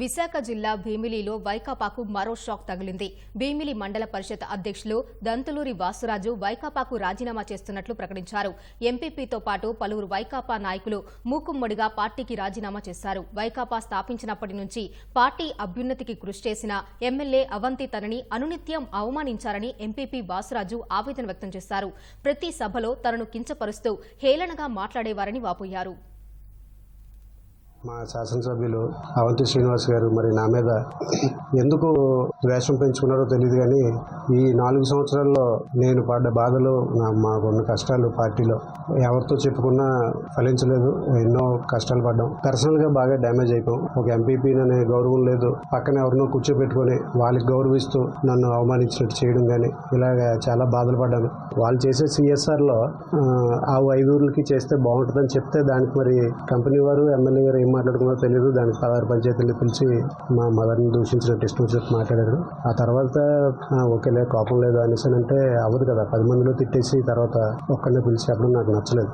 విశాఖ జిల్లా భీమిలిలో వైకాపాకు మరో షాక్ తగిలింది. భీమిలి మండల పరిషత్ అధ్యక్షులు దంతులూరి వాసురాజు వైకాపాకు రాజీనామా చేస్తున్నట్లు ప్రకటించారు. ఎంపీపీతో పాటు పలువురు వైకాపా నాయకులు మూకుమ్మడిగా పార్టీకి రాజీనామా చేశారు. వైకాపా స్థాపించినప్పటి నుంచి పార్టీ అభ్యున్నతికి కృషి చేసిన ఎమ్మెల్యే అవంతి తనని అనునిత్యం అవమానించారని ఎంపీపీ వాసురాజు ఆవేదన వ్యక్తం చేశారు. ప్రతి సభలో తనను కించపరుస్తూ హేళనగా మాట్లాడేవారని వాపోయారు. మా శాసనసభ్యులు అవంతి శ్రీనివాస్ గారు మరి నా మీద ఎందుకు ద్వేషం పెంచుకున్నారో తెలియదు కానీ ఈ నాలుగు సంవత్సరాల్లో నేను పడ్డ బాధలు మాకున్న కష్టాలు పార్టీలో ఎవరితో చెప్పుకున్నా ఫలించలేదు. ఎన్నో కష్టాలు పడ్డాం. పర్సనల్గా బాగా డ్యామేజ్ అయిపోయాం. ఒక ఎంపీపీ అనే గౌరవం లేదు. పక్కన ఎవరినో కూర్చోబెట్టుకొని వాళ్ళకి గౌరవిస్తూ నన్ను అవమానించినట్టు చేయడం కానీ ఇలాగ చాలా బాధలు పడ్డాను. వాళ్ళు చేసే సిఎస్ఆర్లో ఆ ఐదుగురికి చేస్తే బాగుంటుందని చెప్తే దానికి మరి కంపెనీ వారు ఎమ్మెల్యే గారు ఏం మాట్లాడుకున్నారో తెలియదు దాని పదహారు పంచాయతీలు పిలిచి మా మదర్ని దూషించినట్టు ఇష్టం వచ్చినట్టు మాట్లాడారు. ఆ తర్వాత ఓకేలే కోపం లేదు అనేసి అంటే అవ్వదు కదా. పది మందిలో తిట్టేసి తర్వాత ఒక్కడినే పిలిచి అప్పుడు నాకు నచ్చలేదు.